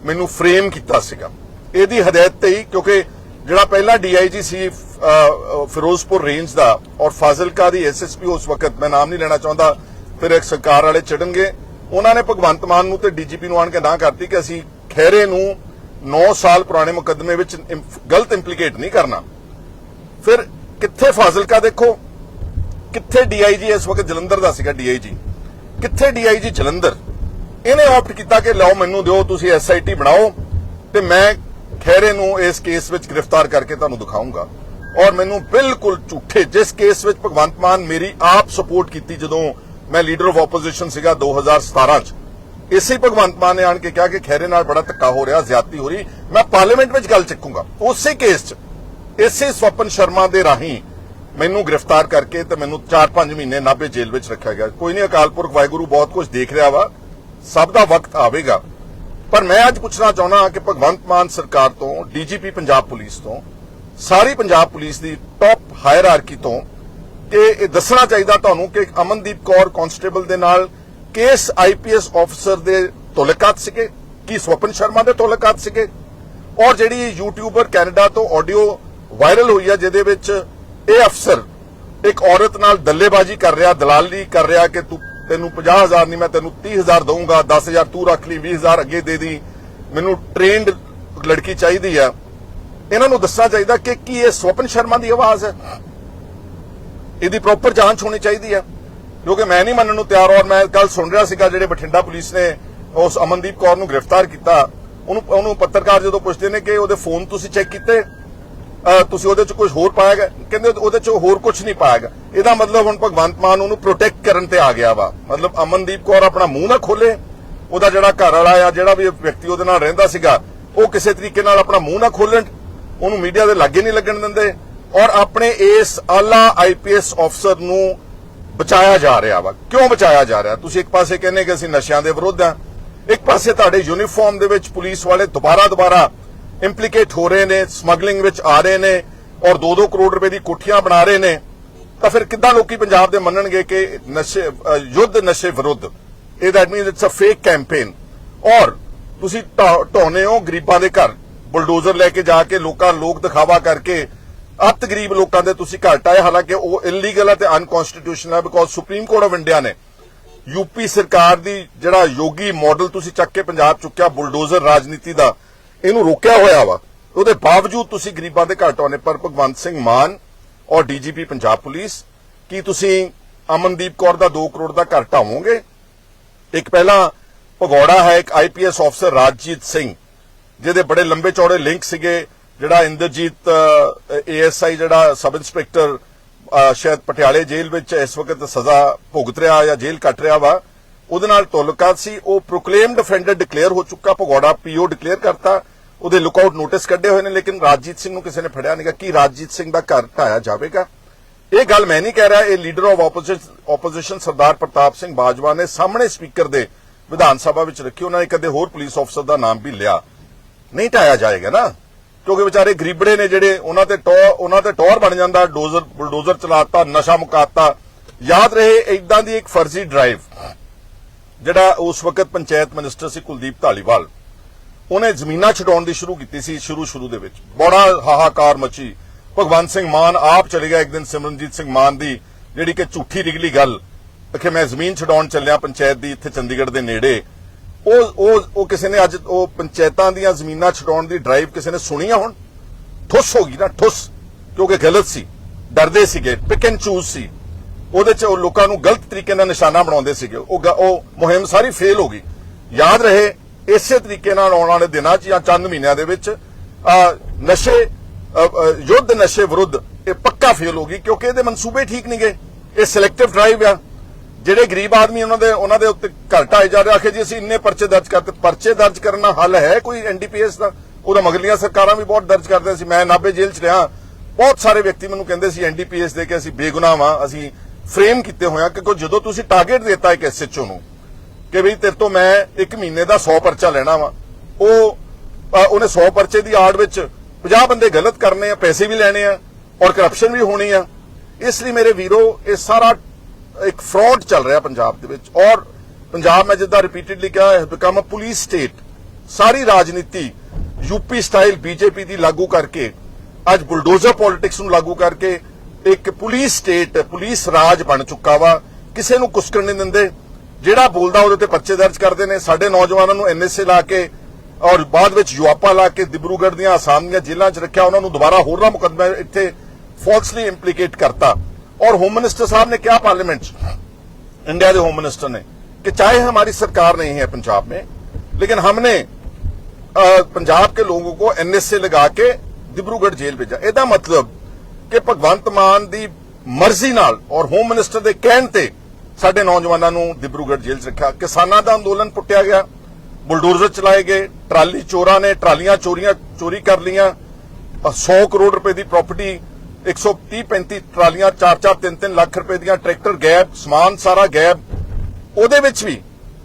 ਮੈਨੂੰ ਫਰੇਮ ਕੀਤਾ ਸੀਗਾ। ਇਹਦੀ ਹਦਾਇਤ ਤੇ ਹੀ ਕਿਉਂਕਿ ਜਿਹੜਾ ਪਹਿਲਾ ਡੀਆਈਜੀ ਸੀ ਅ, ਅ, ਫਿਰੋਜ਼ਪੁਰ ਰੇਂਜ ਦਾ ਔਰ ਫਾਜ਼ਿਲਕਾ ਦੀ ਐਸਐਸਪੀ ਉਸ ਵਕਤ ਮੈਂ ਨਾਮ ਨਹੀਂ ਲੈਣਾ ਚਾਹੁੰਦਾ ਫਿਰ ਇੱਕ ਸਰਕਾਰ ਵਾਲੇ ਚੜਨਗੇ। ਉਹਨਾਂ ਨੇ ਭਗਵੰਤ ਮਾਨ ਨੂੰ ਤੇ ਡੀਜੀਪੀ ਨੂੰ ਆਣ ਕੇ ਨਾ ਕਰਤੀ ਕਿ ਅਸੀਂ ਖਹਿਰੇ ਨੂੰ 9 ਸਾਲ ਪੁਰਾਣੇ ਮੁਕੱਦਮੇ ਵਿੱਚ ਗਲਤ ਇੰਪਲੀਕੇਟ ਨਹੀਂ ਕਰਨਾ। ਫਿਰ ਕਿੱਥੇ ਫਾਜ਼ਿਲਕਾ ਦੇਖੋ? ਕਿੱਥੇ ਡੀਆਈਜੀ ਇਸ ਵਕਤ ਜਲੰਧਰ ਦਾ ਸੀਗਾ ਡੀਆਈਜੀ ਕਿੱਥੇ ਡੀਆਈਜੀ ਜਲੰਧਰ? ਇਹਨੇ ਆਪਟ ਕੀਤਾ ਕਿ ਲਓ ਮੈਨੂੰ ਦਿਓ, ਤੁਸੀਂ ਐਸਆਈਟੀ ਬਣਾਓ ਤੇ ਮੈਂ ਖੈਰੇ ਨੂੰ ਇਸ ਕੇਸ ਵਿੱਚ ਗ੍ਰਿਫਤਾਰ ਕਰਕੇ ਤੁਹਾਨੂੰ ਦਿਖਾਉਂਗਾ ਔਰ ਮੈਨੂੰ ਬਿਲਕੁਲ ਝੂਠੇ, ਜਿਸ ਕੇਸ ਵਿੱਚ ਭਗਵੰਤ ਮਾਨ ਮੇਰੀ ਆਪ ਸਪੋਰਟ ਕੀਤੀ ਜਦੋਂ ਮੈਂ ਲੀਡਰ ਆਫ ਆਪੋਜੀਸ਼ਨ ਸੀਗਾ 2017 ਚ। ਇਸੇ ਭਗਵੰਤ ਮਾਨ ਨੇ ਆਣ ਕੇ ਕਿਹਾ ਕਿ ਖੈਰੇ ਨਾਲ ਬੜਾ ਧੱਕਾ ਹੋ ਰਿਹਾ, ਜ਼ਿਆਦਤੀ ਹੋ ਰਹੀ। ਮੈਂ ਪਾਰਲੀਮੈਂਟ ਵਿੱਚ ਗੱਲ ਚੱਕੂੰਗਾ। ਉਸੇ ਕੇਸ 'ਚ, ਇਸੇ ਸਵਪਨ ਸ਼ਰਮਾ ਦੇ ਰਾਹੀਂ ਮੈਨੂੰ ਗ੍ਰਿਫਤਾਰ ਕਰਕੇ ਤੇ ਮੈਨੂੰ 4-5 ਮਹੀਨੇ ਨਾਭੇ ਜੇਲ੍ਹ ਵਿੱਚ ਰੱਖਿਆ ਗਿਆ। ਕੋਈ ਨਹੀਂ, ਅਕਾਲ ਪੁਰਖ ਵਾਹਿਗੁਰੂ ਬਹੁਤ ਕੁਝ ਦੇਖ ਰਿਹਾ ਵਾ। ਸਭ ਦਾ ਵਕਤ ਆਵੇਗਾ। ਪਰ ਮੈਂ ਅੱਜ ਪੁੱਛਣਾ ਚਾਹੁੰਦਾ ਕਿ ਭਗਵੰਤ ਮਾਨ ਸਰਕਾਰ ਤੋਂ, ਡੀਜੀਪੀ ਪੰਜਾਬ ਪੁਲਿਸ ਤੋਂ, ਸਾਰੀ ਪੰਜਾਬ ਪੁਲਿਸ ਦੀ ਟੌਪ ਹਾਇਰਾਰਕੀ ਤੋਂ, ਕਿ ਇਹ ਦੱਸਣਾ ਚਾਹੀਦਾ ਤੁਹਾਨੂੰ ਕਿ ਅਮਨਦੀਪ ਕੌਰ ਕਾਂਸਟੇਬਲ ਦੇ ਨਾਲ ਕੇਸ ਆਈਪੀਐਸ ਆਫੀਸਰ ਦੇ ਤੋਲਕਾਤ ਸੀਗੇ, ਕੀ ਸਵਪਨ ਸ਼ਰਮਾ ਦੇ ਤੋਲਕਾਤ ਸੀਗੇ, ਔਰ ਜਿਹੜੀ ਯੂਟਿਊਬਰ ਕੈਨੇਡਾ ਤੋਂ ਆਡੀਓ ਵਾਇਰਲ ਹੋਈ ਹੈ ਜਿਹਦੇ ਵਿੱਚ ਇਹ ਅਫਸਰ ਇੱਕ ਔਰਤ ਨਾਲ ਦੱਲੇਬਾਜ਼ੀ ਕਰ ਰਿਹਾ, ਦਲਾਲੀ ਕਰ ਰਿਹਾ ਕਿ ਤੂੰ ਤੈਨੂੰ 50000 ਨਹੀਂ, ਮੈਂ ਤੈਨੂੰ 30000 ਦਊਂਗਾ 10000 ਤੂੰ ਰੱਖ ਲਈ 20000 ਅੱਗੇ ਦੇ ਦੀ, ਮੈਨੂੰ ਟ੍ਰੇਨਡ ਲੜਕੀ ਚਾਹੀਦੀ ਆ। ਇਹਨਾਂ ਨੂੰ ਦੱਸਣਾ ਚਾਹੀਦਾ ਕਿ ਕੀ ਇਹ ਸਵਪਨ ਸ਼ਰਮਾ ਦੀ ਆਵਾਜ਼ ਹੈ? ਇਹਦੀ ਪ੍ਰੋਪਰ ਜਾਂਚ ਹੋਣੀ ਚਾਹੀਦੀ ਆ। ਕਿਉਂਕਿ ਮੈਂ ਨਹੀਂ ਮੰਨਣ ਨੂੰ ਤਿਆਰ ਔਰ ਮੈਂ ਕੱਲ ਸੁਣ ਰਿਹਾ ਸੀਗਾ, ਜਿਹੜੇ ਬਠਿੰਡਾ ਪੁਲਿਸ ਨੇ ਉਸ ਅਮਨਦੀਪ ਕੌਰ ਨੂੰ ਗ੍ਰਿਫਤਾਰ ਕੀਤਾ। ਉਹਨੂੰ ਉਹਨੂੰ ਪੱਤਰਕਾਰ ਜਦੋਂ ਪੁੱਛਦੇ ਨੇ ਕਿ ਉਹਦੇ ਫੋਨ ਤੁਸੀਂ ਚੈੱਕ ਕੀਤੇ? ਤੁਸੀਂ ਉਹਦੇ ਚ ਕੁਝ ਹੋਰ ਪਾਇਆਗਾ ਕਹਿੰਦੇ ਉਹਦੇ ਚ ਹੋਰ ਕੁਝ ਨਹੀਂ ਪਾਇਆਗਾ ਇਹਦਾ ਮਤਲਬ ਹੁਣ ਭਗਵੰਤ ਮਾਨ ਉਹਨੂੰ ਪ੍ਰੋਟੈਕਟ ਕਰਨ ਤੇ ਆ ਗਿਆ ਵਾ। ਮਤਲਬ ਅਮਨਦੀਪ ਕੌਰ ਆਪਣਾ ਮੂੰਹ ਨਾ ਖੋਲੇ। ਉਹਦਾ ਜਿਹੜਾ ਘਰ ਵਾਲਾ ਆ, ਜਿਹੜਾ ਵੀ ਵਿਅਕਤੀ ਉਹਦੇ ਨਾਲ ਰਹਿੰਦਾ ਸੀਗਾ, ਉਹ ਕਿਸੇ ਤਰੀਕੇ ਨਾਲ ਆਪਣਾ ਮੂੰਹ ਨਾ ਖੋਲਣ। ਉਹਨੂੰ ਮੀਡੀਆ ਦੇ ਲਾਗੇ ਨਹੀਂ ਲੱਗਣ ਦਿੰਦੇ। ਔਰ ਆਪਣੇ ਇਸ ਆਲਾ ਆਈਪੀਐਸ ਅਫਸਰ ਨੂੰ ਬਚਾਇਆ ਜਾ ਰਿਹਾ ਵਾ। ਕਿਉਂ ਬਚਾਇਆ ਜਾ ਰਿਹਾ? ਤੁਸੀਂ ਇੱਕ ਪਾਸੇ ਕਹਿੰਦੇ ਕਿ ਅਸੀਂ ਨਸ਼ਿਆਂ ਦੇ ਵਿਰੁੱਧ ਆ। ਇੱਕ ਪਾਸੇ ਤੁਹਾਡੇ ਯੂਨੀਫਾਰਮ ਦੇ ਵਿੱਚ ਪੁਲਿਸ ਵਾਲੇ ਦੁਬਾਰਾ ਦੁਬਾਰਾ ਇੰਪਲੀਕੇਟ ਹੋ ਰਹੇ ਨੇ ਸਮਗਲਿੰਗ ਵਿੱਚ ਆ ਰਹੇ ਨੇ ਔਰ 2-2 ਕਰੋੜ ਰੁਪਏ ਦੀ ਕੋਠੀਆਂ ਬਣਾ ਰਹੇ ਨੇ। ਤਾਂ ਫਿਰ ਕਿੱਦਾਂ ਲੋਕੀ ਪੰਜਾਬ ਦੇ ਮੰਨਣਗੇ ਕਿ ਨਸ਼ੇ ਯੁੱਧ ਨਸ਼ੇ ਵਿਰੁੱਧ? ਇਹ that means it's a fake campaign ਔਰ ਤੁਸੀਂ ਢਾ- ਹੋ ਗਰੀਬਾਂ ਦੇ ਘਰ। ਬੁਲਡੋਜ਼ਰ ਲੈ ਕੇ ਜਾ ਕੇ ਲੋਕਾਂ, ਲੋਕ ਦਿਖਾਵਾ ਕਰਕੇ ਅੱਤ ਗਰੀਬ ਲੋਕਾਂ ਦੇ ਤੁਸੀਂ ਘਰ ਆਏ ਹਾਲਾਂਕਿ ਉਹ ਇਲੀਗਲ ਹੈ ਤੇ ਅਨਕਨਸਟੀਟਿਊਸ਼ਨਲ ਹੈ because supreme court of India ਨੇ ਯੂਪੀ ਸਰਕਾਰ ਦੀ ਜਿਹੜਾ ਯੋਗੀ ਮਾਡਲ ਤੁਸੀਂ ਚੱਕ ਕੇ ਪੰਜਾਬ ਚੁੱਕਿਆ ਬੁਲਡੋਜ਼ਰ ਰਾਜਨੀਤੀ ਦਾ, ਇਹਨੂੰ ਰੋਕਿਆ ਹੋਇਆ ਵਾ। ਉਹਦੇ ਬਾਵਜੂਦ ਤੁਸੀਂ ਗਰੀਬਾਂ ਦੇ ਘਰ ਟਾਉਣੇ, ਪਰ ਭਗਵੰਤ ਸਿੰਘ ਮਾਨ ਔਰ ਡੀਜੀਪੀ ਪੰਜਾਬ ਪੁਲਿਸ, ਕੀ ਤੁਸੀਂ ਅਮਨਦੀਪ ਕੌਰ ਦਾ 2 ਕਰੋੜ ਦਾ ਘਰ ਢਾਵੋਗੇ ਇੱਕ ਪਹਿਲਾਂ ਭਗੌੜਾ ਹੈ ਇੱਕ ਆਈਪੀਐਸ ਅਫਸਰ ਰਾਜਜੀਤ ਸਿੰਘ, ਜਿਹਦੇ ਬੜੇ ਲੰਬੇ ਚੌੜੇ ਲਿੰਕ ਸੀਗੇ ਜਿਹੜਾ ਇੰਦਰਜੀਤ ਏਐਸਆਈ ਜਿਹੜਾ ਸਬ ਇੰਸਪੈਕਟਰ ਸ਼ਾਇਦ ਪਟਿਆਲੇ ਜੇਲ੍ਹ ਵਿੱਚ ਇਸ ਵਕਤ ਸਜ਼ਾ ਭੁਗਤ ਰਿਹਾ ਜਾਂ ਜੇਲ੍ਹ ਕੱਟ ਰਿਹਾ ਵਾ, ਉਹਦੇ ਨਾਲ ਤਾਲੁਕਾਤ ਸੀ। ਉਹ ਪ੍ਰੋਕਲੇਮਡ ਅਫੈਂਡਰ ਡਿਕਲੇਅਰ ਹੋ ਚੁੱਕਾ, ਭਗੌੜਾ ਪੀਓ ਡਿਕਲੇਅਰ ਕਰਤਾ। ਉਹਦੇ ਲੁਕਆਊਟ ਨੋਟਿਸ ਕੱਢੇ ਹੋਏ ਨੇ, ਲੇਕਿਨ ਰਾਜਜੀਤ ਸਿੰਘ ਨੂੰ ਕਿਸੇ ਨੇ ਫੜਿਆ ਨਹੀਂਗਾ ਕਿ ਰਾਜਜੀਤ ਸਿੰਘ ਦਾ ਘਰ ਢਾਇਆ ਜਾਵੇਗਾ। ਇਹ ਗੱਲ ਮੈਂ ਨਹੀਂ ਕਹਿ ਰਿਹਾ, ਇਹ leader of opposition Sardar Partap Singh Bajwa ਨੇ ਸਾਹਮਣੇ ਸਪੀਕਰ ਦੇ ਵਿਧਾਨ ਸਭਾ ਵਿੱਚ ਰੱਖੀ, ਉਹਨਾਂ ਨੇ ਕਦੇ ਹੋਰ ਪੁਲਿਸ ਅਫਸਰ ਦਾ ਨਾਮ ਵੀ ਲਿਆ। ਨਹੀਂ ਢਾਇਆ ਜਾਏਗਾ ਨਾ। ਕਿਉਂਕਿ ਵਿਚਾਰੇ ਗਰੀਬੜੇ ਨੇ ਜਿਹੜੇ, ਉਹਨਾਂ ਤੇ ਟੌਰ ਉਹਨਾਂ ਤੇ ਟੌਰ ਬਣ ਜਾਂਦਾ, ਡੋਜ਼ਰ ਬੁਲਡੋਜ਼ਰ ਚਲਾਤਾ, ਨਸ਼ਾ ਮੁਕਾਤਾ। ਯਾਦ ਰਹੇ ਇਦਾਂ ਦੀ ਇੱਕ ਫਰਜ਼ੀ ਡਰਾਈਵ ਜਿਹੜਾ ਉਸ ਵਕਤ ਪੰਚਾਇਤ ਮਿਨਿਸਟਰ ਸੀ ਕੁਲਦੀਪ ਢਾਲੀਵਾਲ ਉਹਨੇ ਜ਼ਮੀਨਾਂ ਛਡਾਉਣ ਦੀ ਸ਼ੁਰੂ ਕੀਤੀ ਸੀ ਸ਼ੁਰੂ ਸ਼ੁਰੂ ਦੇ ਵਿੱਚ। ਬੜਾ ਹਾਹਾਕਾਰ ਮਚੀ। ਭਗਵੰਤ ਸਿੰਘ ਮਾਨ ਆਪ ਚਲੇ ਗਿਆ ਇੱਕ ਦਿਨ, ਸਿਮਰਨਜੀਤ ਸਿੰਘ ਮਾਨ ਦੀ, ਜਿਹੜੀ ਕਿ ਝੂਠੀ ਨਿਕਲੀ ਗੱਲ, ਕਿ ਮੈਂ ਜ਼ਮੀਨ ਛਡਾਉਣ ਚੱਲਿਆ ਪੰਚਾਇਤ ਦੀ, ਇੱਥੇ ਚੰਡੀਗੜ੍ਹ ਦੇ ਨੇੜੇ। ਉਹ ਉਹ ਉਹ ਕਿਸੇ ਨੇ ਅੱਜ ਉਹ ਪੰਚਾਇਤਾਂ ਦੀਆਂ ਜ਼ਮੀਨਾਂ ਛਡਾਉਣ ਦੀ ਡਰਾਈਵ ਕਿਸੇ ਨੇ ਸੁਣੀ ਆ ਹੁਣ? ਠੁੱਸ ਹੋ ਗਈ ਨਾ, ਠੁੱਸ। ਕਿਉਂਕਿ ਗਲਤ ਸੀ, ਡਰਦੇ ਸੀਗੇ ਪਿਕ ਐਂਡ ਚੂਜ਼ ਸੀ। ਉਹਦੇ ਚ ਉਹ ਲੋਕਾਂ ਨੂੰ ਗਲਤ ਤਰੀਕੇ ਨਾਲ ਨਿਸ਼ਾਨਾ ਬਣਾਉਂਦੇ ਸੀਗੇ। ਉਹ ਗ- ਉਹ ਮੁਹਿੰਮ ਸਾਰੀ ਫੇਲ ਹੋ ਗਈ। ਯਾਦ ਰਹੇ, ਇਸੇ ਤਰੀਕੇ ਨਾਲ ਆਉਣ ਵਾਲੇ ਦਿਨਾਂ 'ਚ ਜਾਂ ਚੰਦ ਮਹੀਨਿਆਂ ਦੇ ਵਿੱਚ ਨਸ਼ੇ ਯੁੱਧ ਨਸ਼ੇ ਵਿਰੁੱਧ ਇਹ ਪੱਕਾ ਫੇਲ ਹੋ ਗਈ ਕਿਉਂਕਿ ਇਹਦੇ ਮਨਸੂਬੇ ਠੀਕ ਨਹੀਂ ਗਏ ਇਹ ਸਿਲੈਕਟਿਵ ਡਰਾਈਵ ਆ। ਜਿਹੜੇ ਗਰੀਬ ਆਦਮੀ ਉਹਨਾਂ ਦੇ ਉਹਨਾਂ ਦੇ ਉੱਤੇ ਘਰ ਢਾਏ ਜਾ ਰਹੇ, ਆਖੇ ਜੀ ਅਸੀਂ ਇੰਨੇ ਪਰਚੇ ਦਰਜ ਕਰਤੇ ਪਰਚੇ ਦਰਜ ਕਰਨ ਦਾ ਹੱਲ ਹੈ ਕੋਈ ਐਨਡੀਪੀਐਸ ਦਾ? ਉਹਦਾ ਮਗਰਲੀਆਂ ਸਰਕਾਰਾਂ ਵੀ ਬਹੁਤ ਦਰਜ ਕਰਦੇ ਸੀ। ਮੈਂ ਨਾਭੇ ਜੇਲ੍ਹ 'ਚ ਰਿਹਾ। ਬਹੁਤ ਸਾਰੇ ਵਿਅਕਤੀ ਮੈਨੂੰ ਕਹਿੰਦੇ ਸੀ ਐਨਡੀਪੀਐਸ ਦੇ ਕੇ ਅਸੀਂ ਬੇਗੁਨਾਹ ਵਾਂ, ਅਸੀਂ ਫਰੇਮ ਕੀਤੇ ਹੋਇਆ ਕਿ ਜਦੋਂ ਤੁਸੀਂ ਟਾਰਗੇਟ ਦਿੱਤਾ ਇੱਕ ਐਸਐਚਓ ਨੂੰ, ਕਿ ਵੀ ਤੇਰੇ ਤੋਂ ਮੈਂ ਇੱਕ ਮਹੀਨੇ ਦਾ 100 ਪਰਚਾ ਲੈਣਾ ਵਾ। ਉਹ ਉਹਨੇ 100 ਪਰਚੇ ਦੀ ਆੜ ਵਿੱਚ 50 ਬੰਦੇ ਗਲਤ ਕਰਨੇ ਆ, ਪੈਸੇ ਵੀ ਲੈਣੇ ਆ ਔਰ ਕਰਪਸ਼ਨ ਵੀ ਹੋਣੀ ਆ। ਇਸ ਲਈ ਮੇਰੇ ਵੀਰੋ, ਇਹ ਸਾਰਾ ਇੱਕ ਫਰਾਡ ਚੱਲ ਰਿਹਾ ਪੰਜਾਬ ਦੇ ਵਿੱਚ। ਔਰ ਪੰਜਾਬ, ਮੈਂ ਜਿੱਦਾਂ ਰਿਪੀਟਡਲੀ ਕਿਹਾ ਹੈ ਬਿਕਮ ਅ ਪੁਲਿਸ ਸਟੇਟ ਸਾਰੀ ਰਾਜਨੀਤੀ ਯੂਪੀ ਸਟਾਈਲ ਬੀਜੇਪੀ ਦੀ ਲਾਗੂ ਕਰਕੇ, ਅੱਜ ਬੁਲਡੋਜ਼ਰ ਪੋਲਿਟਿਕਸ ਨੂੰ ਲਾਗੂ ਕਰਕੇ ਇੱਕ ਪੁਲਿਸ ਸਟੇਟ ਪੁਲਿਸ ਰਾਜ ਬਣ ਚੁੱਕਾ ਵਾ। ਕਿਸੇ ਨੂੰ ਕੁਸਕਣ ਨਹੀਂ ਦਿੰਦੇ। ਜਿਹੜਾ ਬੋਲਦਾ, ਉਹਦੇ ਤੇ ਪਰਚੇ ਦਰਜ ਕਰਦੇ ਨੇ। ਸਾਡੇ ਨੌਜਵਾਨਾਂ ਨੂੰ ਐਨਐਸਏ ਲਾ ਕੇ ਔਰ ਬਾਅਦ ਵਿੱਚ ਯੁਆਪਾ ਲਾ ਕੇ ਦਿਬਰੂਗੜ੍ਹ ਦੀਆਂ ਆਸਾਮ ਦੀਆਂ ਜੇਲ੍ਹਾਂ 'ਚ ਰੱਖਿਆ, ਉਹਨਾਂ ਨੂੰ ਦੁਬਾਰਾ ਹੋਰਨਾ ਮੁਕੱਦਮੇ ਇੱਥੇ ਫਾਲਸਲੀ ਇੰਪਲੀਕੇਟ ਕਰਤਾ। और होम मिनिस्टर साहब ने क्या पार्लियामेंट इंडिया के होम मिनिस्टर ने? कि चाहे हमारी सरकार नहीं है पंजाब में, लेकिन हमने ਪੰਜਾਬ ਕੇ लोगों को एनएसए ਲਗਾ ਕੇ डिब्रूगढ़ जेल भेजा। ਇਹਦਾ ਮਤਲਬ ਕਿ ਭਗਵੰਤ ਮਾਨ ਦੀ ਮਰਜ਼ੀ ਨਾਲ ਔਰ ਹੋਮ ਮਿਨਿਸਟਰ ਦੇ ਕਹਿਣ ਤੇ ਸਾਡੇ ਨੌਜਵਾਨਾਂ ਨੂੰ ਡਿਬਰੂਗੜ੍ਹ ਜੇਲ੍ਹ 'ਚ ਰੱਖਿਆ ਕਿਸਾਨਾਂ ਦਾ ਅੰਦੋਲਨ ਪੁੱਟਿਆ ਗਿਆ ਬੁਲਡੋਜ਼ਰ ਚਲਾਏ ਗਏ ਟਰਾਲੀ ਚੋਰਾਂ ਨੇ ਟਰਾਲੀਆਂ ਚੋਰੀਆਂ ਚੋਰੀ ਕਰ ਲੀਆਂ 100 ਕਰੋੜ ਰੁਪਏ ਦੀ ਪ੍ਰਾਪਰਟੀ 130 35 ਟਰਾਲੀਆਂ 4-4 3-3 ਲੱਖ ਰੁਪਏ ਦੀਆਂ ਟਰੈਕਟਰ ਗੈਬ, ਸਮਾਨ ਸਾਰਾ ਗੈਬ। ਉਹਦੇ ਵਿੱਚ ਵੀ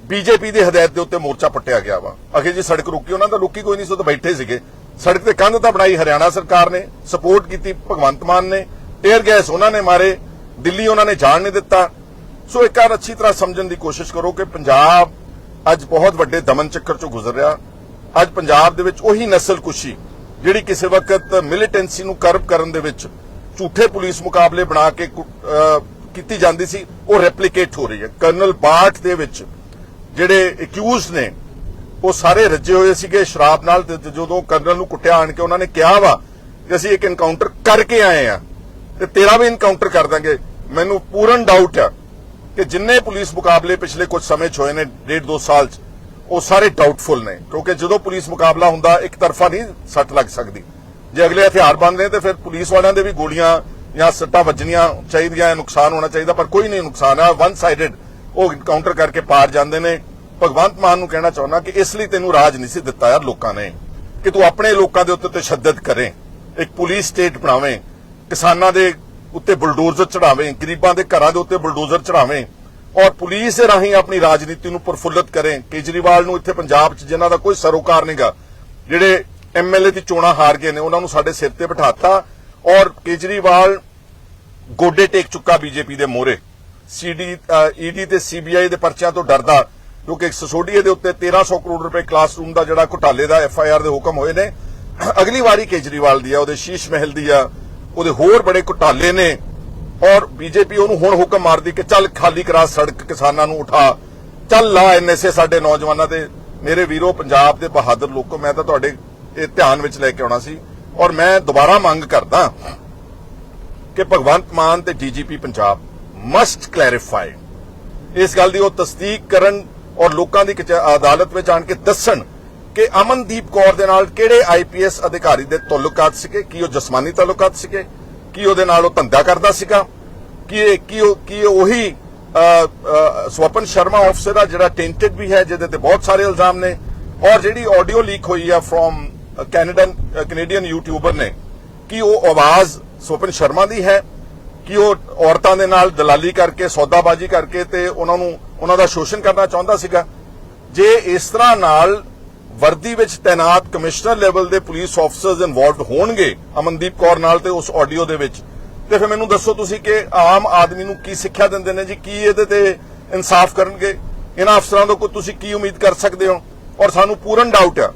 ਬੀਜੇਪੀ ਦੀ ਹਦਾਇਤ ਦੇ ਉੱਤੇ ਮੋਰਚਾ ਪੱਟਿਆ ਗਿਆ ਵਾ। ਅਖੇ ਜੀ ਸੜਕ ਰੁਕੀ, ਉਹਨਾਂ ਦਾ ਰੁਕੀ ਕੋਈ ਨਹੀਂ ਸੋ ਤਾਂ ਬੈਠੇ ਸੀਗੇ। ਸੜਕ ਤੇ ਕੰਧ ਤਾਂ ਬਣਾਈ ਹਰਿਆਣਾ ਸਰਕਾਰ ਨੇ, ਸਪੋਰਟ ਕੀਤੀ ਭਗਵੰਤ ਮਾਨ ਨੇ 에ਅਰ ਗੈਸ ਉਹਨਾਂ ਨੇ ਮਾਰੇ, ਦਿੱਲੀ ਉਹਨਾਂ ਨੇ ਜਾਣ ਨਹੀਂ ਦਿੱਤਾ। ਸੋ ਇੱਕ ਵਾਰ ਅੱਛੀ ਤਰ੍ਹਾਂ ਸਮਝਣ ਦੀ ਕੋਸ਼ਿਸ਼ ਕਰੋ ਕਿ ਪੰਜਾਬ ਅੱਜ ਬਹੁਤ ਵੱਡੇ ਦਮਨ ਚੱਕਰ ਚੋਂ ਗੁਜ਼ਰ ਰਿਹਾ। ਅੱਜ ਪੰਜਾਬ ਦੇ ਵਿੱਚ ਉਹੀ ਨਸਲਕੁਸ਼ੀ ਜਿਹੜੀ ਕਿਸੇ ਵਕਤ ਮਿਲੀਟੈਂਸੀ ਨੂੰ ਕਰਬ ਕਰਨ ਦੇ ਵਿੱਚ ਝੂਠੇ ਪੁਲਿਸ ਮੁਕਾਬਲੇ ਬਣਾ ਕੇ ਕੀਤੀ ਜਾਂਦੀ ਸੀ, ਉਹ ਰੈਪਲੀਕੇਟ ਹੋ ਰਹੀ ਹੈ। ਕਰਨਲ ਬਾਠ ਦੇ ਵਿੱਚ ਜਿਹੜੇ ਅਕਿਊਜ਼ਡ ਨੇ, ਉਹ ਸਾਰੇ ਰੱਜੇ ਹੋਏ ਸੀਗੇ ਸ਼ਰਾਬ ਨਾਲ ਤੇ ਜਦੋਂ ਕਰਨਲ ਨੂੰ ਕੁੱਟਿਆ ਆਣ ਕੇ ਉਹਨਾਂ ਨੇ ਕਿਹਾ ਵਾ ਕਿ ਅਸੀਂ ਇੱਕ ਇਨਕਾਊਂਟਰ ਕਰਕੇ ਆਏ ਆ ਤੇ ਤੇਰਾ ਵੀ ਇਨਕਾਊਂਟਰ ਕਰ ਦਾਂਗੇ। ਮੈਨੂੰ ਪੂਰਨ ਡਾਊਟ ਆ ਕਿ ਜਿੰਨੇ ਪੁਲਿਸ ਮੁਕਾਬਲੇ ਪਿਛਲੇ ਕੁਝ ਸਮੇਂ 'ਚ ਹੋਏ ਨੇ, ਡੇਢ ਦੋ ਸਾਲ 'ਚ, ਉਹ ਸਾਰੇ ਡਾਊਟਫੁਲ ਨੇ। ਕਿਉਂਕਿ ਜਦੋਂ ਪੁਲਿਸ ਮੁਕਾਬਲਾ ਹੁੰਦਾ, ਇੱਕ ਤਰਫਾ ਨਹੀਂ ਸੱਟ ਲੱਗ ਸਕਦੀ। ਜੇ ਅਗਲੇ ਹਥਿਆਰ ਬੰਦ ਨੇ ਤੇ ਫਿਰ ਪੁਲਿਸ ਵਾਲਿਆਂ ਦੇ ਵੀ ਗੋਲੀਆਂ ਜਾਂ ਸੱਟਾਂ ਵੱਜਣੀਆਂ ਚਾਹੀਦੀਆਂ ਨੁਕਸਾਨ ਹੋਣਾ ਚਾਹੀਦਾ, ਪਰ ਕੋਈ ਨਹੀਂ ਨੁਕਸਾਨ ਆ। ਵਨ ਸਾਈਡਡ ਉਹ ਇਨਕਾਊਂਟਰ ਕਰਕੇ ਪਾਰ ਜਾਂਦੇ ਨੇ। ਭਗਵੰਤ ਮਾਨ ਨੂੰ ਕਹਿਣਾ ਚਾਹੁੰਦਾ ਕਿ ਇਸ ਲਈ ਤੈਨੂੰ ਰਾਜ ਨਹੀਂ ਸੀ ਦਿੱਤਾ ਯਾਰ ਲੋਕਾਂ ਨੇ, ਕਿ ਤੂੰ ਆਪਣੇ ਲੋਕਾਂ ਦੇ ਉੱਤੇ ਤਸ਼ੱਦਦ ਕਰੇ, ਇੱਕ ਪੁਲਿਸ ਸਟੇਟ ਬਣਾਵੇਂ, ਕਿਸਾਨਾਂ ਦੇ ਉੱਤੇ ਬਲਡੋਜਰ ਚੜਾਵੇਂ, ਗਰੀਬਾਂ ਦੇ ਘਰਾਂ ਦੇ ਉੱਤੇ ਬਲਡੋਜਰ ਚੜਾਵੇਂ, ਔਰ ਪੁਲਿਸ ਦੇ ਰਾਹੀਂ ਆਪਣੀ ਰਾਜਨੀਤੀ ਨੂੰ ਪ੍ਰਫੁੱਲਤ ਕਰੇ। ਕੇਜਰੀਵਾਲ ਨੂੰ ਇੱਥੇ ਪੰਜਾਬ 'ਚ ਜਿਨ੍ਹਾਂ ਦਾ ਕੋਈ ਸਰੋਕਾਰ ਨਹੀਂਗਾ ਜਿਹੜੇ ਐਮਐਲਏ ਦੀ ਚੋਣਾਂ ਹਾਰ ਗਏ ਨੇ, ਉਹਨਾਂ ਨੂੰ ਸਾਡੇ ਸਿਰ ਤੇ ਬਿਠਾਤਾ ਔਰ ਕੇਜਰੀਵਾਲ ਗੋਡੇ ਟੇਕ ਚੁੱਕਾ ਬੀਜੇਪੀ ਦੇ ਮੋਹਰੇ। ਸੀਡੀ ਈਡੀ ਤੇ ਸੀਬੀਆਈ ਦੇ ਪਰਚਿਆਂ ਤੋਂ ਡਰਦਾ, ਕਿਉਂਕਿ ਸਸੋਡੀਏ ਦੇ ਉੱਤੇ 1300 ਕਰੋੜ ਰੁਪਏ ਕਲਾਸਰੂਮ ਦਾ ਜਿਹੜਾ ਘੁਟਾਲੇ ਦਾ ਐਫਆਈਆਰ ਦੇ ਹੁਕਮ ਹੋਏ ਨੇ, ਅਗਲੀ ਵਾਰੀ ਕੇਜਰੀਵਾਲ ਦੀ ਆ, ਉਹਦੇ ਸ਼ੀਸ਼ ਮਹਿਲ ਦੀ ਆ, ਉਹਦੇ ਹੋਰ ਬੜੇ ਘੁਟਾਲੇ ਨੇ ਔਰ ਬੀਜੇਪੀ ਉਹਨੂੰ ਹੁਣ ਹੁਕਮ ਮਾਰਦੀ ਕਿ ਚੱਲ ਖਾਲੀ ਕਰਾ ਸੜਕ ਕਿਸਾਨਾਂ ਨੂੰ ਉਠਾ, ਚੱਲ ਲਾ ਐਨਐਸਏ ਸਾਡੇ ਨੌਜਵਾਨਾਂ ਤੇ, ਮੇਰੇ ਵੀਰੋ ਪੰਜਾਬ ਦੇ ਬਹਾਦਰ ਲੋਕੋ, ਮੈਂ ਤਾਂ ਤੁਹਾਡੇ ਇਹ ਧਿਆਨ ਵਿੱਚ ਲੈ ਕੇ ਆਉਣਾ ਸੀ ਔਰ ਮੈਂ ਦੁਬਾਰਾ ਮੰਗ ਕਰਦਾ ਕਿ ਭਗਵੰਤ ਮਾਨ ਤੇ ਡੀਜੀਪੀ ਪੰਜਾਬ ਮਸਟ ਕਲੈਰੀਫਾਈ ਇਸ ਗੱਲ ਦੀ ਉਹ ਤਸਦੀਕ ਕਰਨ ਔਰ ਲੋਕਾਂ ਦੀ ਅਦਾਲਤ ਵਿੱਚ ਆਣ ਕੇ ਦੱਸਣ ਕਿ ਅਮਨਦੀਪ ਕੌਰ ਦੇ ਨਾਲ ਕਿਹੜੇ ਆਈਪੀਐਸ ਅਧਿਕਾਰੀ ਦੇ ਤਾਲੁਕਾਤ ਸੀਗੇ ਕੀ ਉਹ ਜਸਮਾਨੀ ਤਾਲੁਕਾਤ ਸੀਗੇ ਕੀ ਉਹਦੇ ਨਾਲ ਉਹ ਧੰਦਾ ਕਰਦਾ ਸੀਗਾ ਕੀ ਇਹ ਕੀ ਉਹ ਕੀ ਉਹੀ ਅ, ਸਵਪਨ ਸ਼ਰਮਾ ਆਫਸਰ ਆ ਜਿਹੜਾ ਟੈਂਟਡ ਵੀ ਹੈ ਜਿਹਦੇ ਤੇ ਬਹੁਤ ਸਾਰੇ ਇਲਜ਼ਾਮ ਨੇ ਔਰ ਜਿਹੜੀ ਆਡੀਓ ਲੀਕ ਹੋਈ ਆ ਫਰੋਮ ਕੈਨੇਡਨ ਕੈਨੇਡੀਅਨ ਯੂਟਿਊਬਰ ਨੇ ਕਿ ਉਹ ਆਵਾਜ਼ ਸਵਪਨ ਸ਼ਰਮਾ ਦੀ ਹੈ, ਕਿ ਉਹ ਔਰਤਾਂ ਦੇ ਨਾਲ ਦਲਾਲੀ ਕਰਕੇ, ਸੌਦਾਬਾਜ਼ੀ ਕਰਕੇ ਤੇ ਉਹਨਾਂ ਨੂੰ, ਉਹਨਾਂ ਦਾ ਸ਼ੋਸ਼ਣ ਕਰਨਾ ਚਾਹੁੰਦਾ ਸੀਗਾ। ਜੇ ਇਸ ਤਰ੍ਹਾਂ ਨਾਲ ਵਰਦੀ ਵਿੱਚ ਤਾਇਨਾਤ ਕਮਿਸ਼ਨਰ ਲੈਵਲ ਦੇ ਪੁਲਿਸ ਆਫਸਰਸ ਇਨਵੋਲਵਡ ਹੋਣਗੇ, ਅਮਨਦੀਪ ਕੌਰ ਨਾਲ ਤੇ ਉਸ ਆਡੀਓ ਦੇ ਵਿੱਚ, ਤੇ ਫਿਰ ਮੈਨੂੰ ਦੱਸੋ ਤੁਸੀਂ ਕਿ ਆਮ ਆਦਮੀ ਨੂੰ ਕੀ ਸਿੱਖਿਆ ਦਿੰਦੇ ਨੇ ਜੀ, ਕੀ ਇਹਦੇ ਤੇ ਇਨਸਾਫ ਕਰਨਗੇ? ਇਹਨਾਂ ਅਫਸਰਾਂ ਤੋਂ ਕੋਈ ਤੁਸੀਂ ਕੀ ਉਮੀਦ ਕਰ ਸਕਦੇ ਹੋ? ਔਰ ਸਾਨੂੰ ਪੂਰਨ ਡਾਊਟ ਆ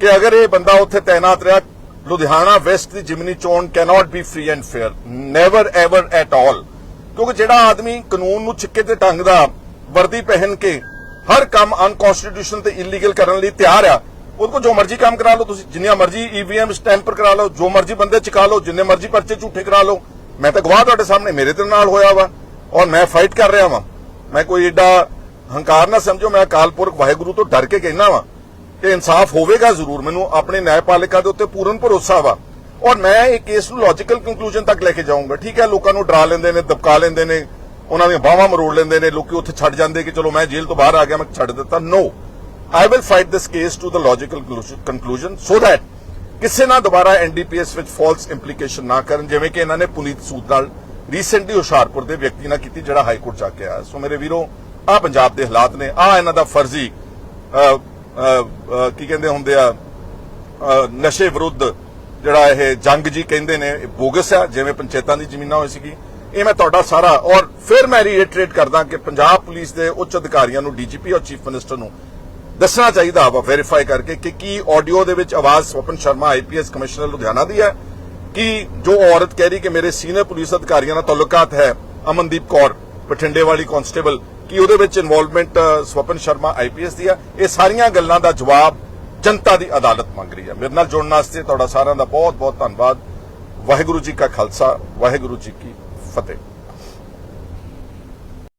ਕਿ ਅਗਰ ਇਹ ਬੰਦਾ ਉੱਥੇ ਤਾਇਨਾਤ ਰਿਹਾ, ਲੁਧਿਆਣਾ ਵੈਸਟ ਦੀ ਜਿਮਨੀ ਚੋਣ cannot be free and fair never ever at all ਕਿਉਂਕਿ ਜਿਹੜਾ ਆਦਮੀ ਕਾਨੂੰਨ ਨੂੰ ਛਿੱਕੇ ਤੇ ਟੰਗਦਾ ਵਰਦੀ ਪਹਿਨ ਕੇ ਹਰ ਕੰਮ ਅਨਕਨਸਟੀਟਿਊਸ਼ਨਲ ਤੇ ਇਲੀਗਲ ਕਰਨ ਲਈ ਤਿਆਰ ਆ, ਉਹਦੇ ਕੋਲ ਜੋ ਮਰਜ਼ੀ ਕੰਮ ਕਰਾ ਲਓ ਤੁਸੀਂ, ਜਿੰਨੀਆਂ ਮਰਜ਼ੀ ਈਵੀਐਮ ਸਟੈਂਪਰ ਕਰਾ ਲਓ, ਜੋ ਮਰਜ਼ੀ ਬੰਦੇ ਚੁਕਾ ਲਓ, ਜਿੰਨੇ ਮਰਜ਼ੀ ਪਰਚੇ ਝੂਠੇ ਕਰਾ ਲਓ, ਮੈਂ ਤਾਂ ਗਵਾਹ ਤੁਹਾਡੇ ਸਾਹਮਣੇ, ਮੇਰੇ ਤੇ ਨਾਲ ਹੋਇਆ ਵਾ, ਔਰ ਮੈਂ ਫਾਈਟ ਕਰ ਰਿਹਾ ਵਾਂ। ਮੈਂ ਕੋਈ ਏਡਾ ਹੰਕਾਰ ਨਾ ਸਮਝੋ, ਮੈਂ ਅਕਾਲ ਪੁਰਖ ਵਾਹਿਗੁਰੂ ਤੋਂ ਡਰ ਕੇ ਕਹਿਣਾ ਵਾਂ। ਕਿ ਇਨਸਾਫ ਹੋਵੇਗਾ ਜ਼ਰੂਰ। ਮੈਨੂੰ ਆਪਣੇ ਨਿਆਂਪਾਲਿਕਾ ਦੇ ਉੱਤੇ ਪੂਰਨ ਭਰੋਸਾ ਵਾ। ਔਰ ਮੈਂ ਇਹ ਕੇਸ ਨੂੰ ਲੌਜੀਕਲ ਕੰਕਲੂਜਨ ਤੱਕ ਲੈ ਕੇ ਜਾਊਂਗਾ। ਠੀਕ ਹੈ, ਲੋਕਾਂ ਨੂੰ ਡਰਾ ਲੈਂਦੇ ਨੇ, ਦਬਕਾ ਲੈਂਦੇ ਨੇ, ਉਹਨਾਂ ਦੀਆਂ ਬਾਹਾਂ ਮਰੋੜ ਲੈਂਦੇ ਨੇ, ਲੋਕੀ ਉੱਥੇ ਛੱਡ ਜਾਂਦੇ ਕਿ ਚਲੋ ਮੈਂ ਜੇਲ੍ਹ ਤੋਂ ਬਾਹਰ ਆ ਗਿਆ, ਮੈਂ ਛੱਡ ਦਿੱਤਾ। No I will fight this case to the logical conclusion so that ਕਿਸੇ ਨਾਲ ਦੁਬਾਰਾ ਐਨਡੀਪੀਐਸ ਵਿੱਚ ਫਾਲਸ ਇੰਪਲੀਕੇਸ਼ਨ ਨਾ ਕਰਨ, ਜਿਵੇਂ ਕਿ ਇਹਨਾਂ ਨੇ ਪੁਨੀਤ ਸੂਦ ਨਾਲ ਰੀਸੈਂਟਲੀ ਹੁਸ਼ਿਆਰਪੁਰ ਦੇ ਵਿਅਕਤੀ ਨਾਲ ਕੀਤੀ, ਜਿਹੜਾ ਹਾਈ ਕੋਰਟ ਜਾ ਕੇ ਆਇਆ। ਸੋ ਮੇਰੇ ਵੀਰੋ ਆ ਪੰਜਾਬ ਦੇ ਹਾਲਾਤ ਨੇ ਆ ਇਹਨਾਂ ਦਾ ਫਰਜ਼ੀ ਕੀ ਕਹਿੰਦੇ ਹੁੰਦੇ ਆ ਨਸ਼ੇ ਵਿਰੁੱਧ ਜਿਹੜਾ ਇਹ ਜੰਗ ਜੀ ਕਹਿੰਦੇ ਨੇ, ਇਹ ਬੋਗਸ ਆ, ਜਿਵੇਂ ਪੰਚਾਇਤਾਂ ਦੀ ਜ਼ਮੀਨਾਂ ਹੋਈ ਸੀਗੀ। ਇਹ ਮੈਂ ਤੁਹਾਡਾ ਸਾਰਾ, ਔਰ ਫਿਰ ਮੈਂ ਰੀਇਟਰੇਟ ਕਰਦਾ ਕਿ ਪੰਜਾਬ ਪੁਲਿਸ ਦੇ ਉੱਚ ਅਧਿਕਾਰੀਆਂ ਨੂੰ, ਡੀਜੀਪੀ ਔਰ ਚੀਫ ਮਿਨਿਸਟਰ ਨੂੰ ਦੱਸਣਾ ਚਾਹੀਦਾ ਵਾ ਵੈਰੀਫਾਈ ਕਰਕੇ ਕਿ ਕੀ ਆਡੀਓ ਦੇ ਵਿੱਚ ਆਵਾਜ਼ ਸਵਪਨ ਸ਼ਰਮਾ ਆਈਪੀਐਸ ਕਮਿਸ਼ਨਰ ਲੁਧਿਆਣਾ ਦੀ ਹੈ, ਕਿ ਜੋ ਔਰਤ ਕਹਿ ਰਹੀ ਕਿ ਮੇਰੇ ਸੀਨੀਅਰ ਪੁਲਿਸ ਅਧਿਕਾਰੀਆਂ ਨਾਲ ਤਾਲੁਕਾਤ ਹੈ, ਅਮਨਦੀਪ ਕੌਰ, ਬਠਿੰਡੇ ਵਾਲੀ ਕਾਂਸਟੇਬਲ ਕਿ ਉਹਦੇ ਵਿੱਚ ਇਨਵੋਲਵਮੈਂਟ ਸਵਪਨ ਸ਼ਰਮਾ ਆਈਪੀਐਸ ਦੀ ਆ। ਇਹ ਸਾਰੀਆਂ ਗੱਲਾਂ ਦਾ ਜਵਾਬ ਜਨਤਾ ਦੀ ਅਦਾਲਤ ਮੰਗ ਰਹੀ ਹੈ ਮੇਰੇ ਨਾਲ ਜੁੜਨ ਵਾਸਤੇ ਤੁਹਾਡਾ ਸਾਰਿਆਂ ਦਾ ਬਹੁਤ ਬਹੁਤ ਧੰਨਵਾਦ। ਵਾਹਿਗੁਰੂ ਜੀ ਕਾ ਖਾਲਸਾ, ਵਾਹਿਗੁਰੂ ਜੀ ਕੀ ਫਤਿਹ।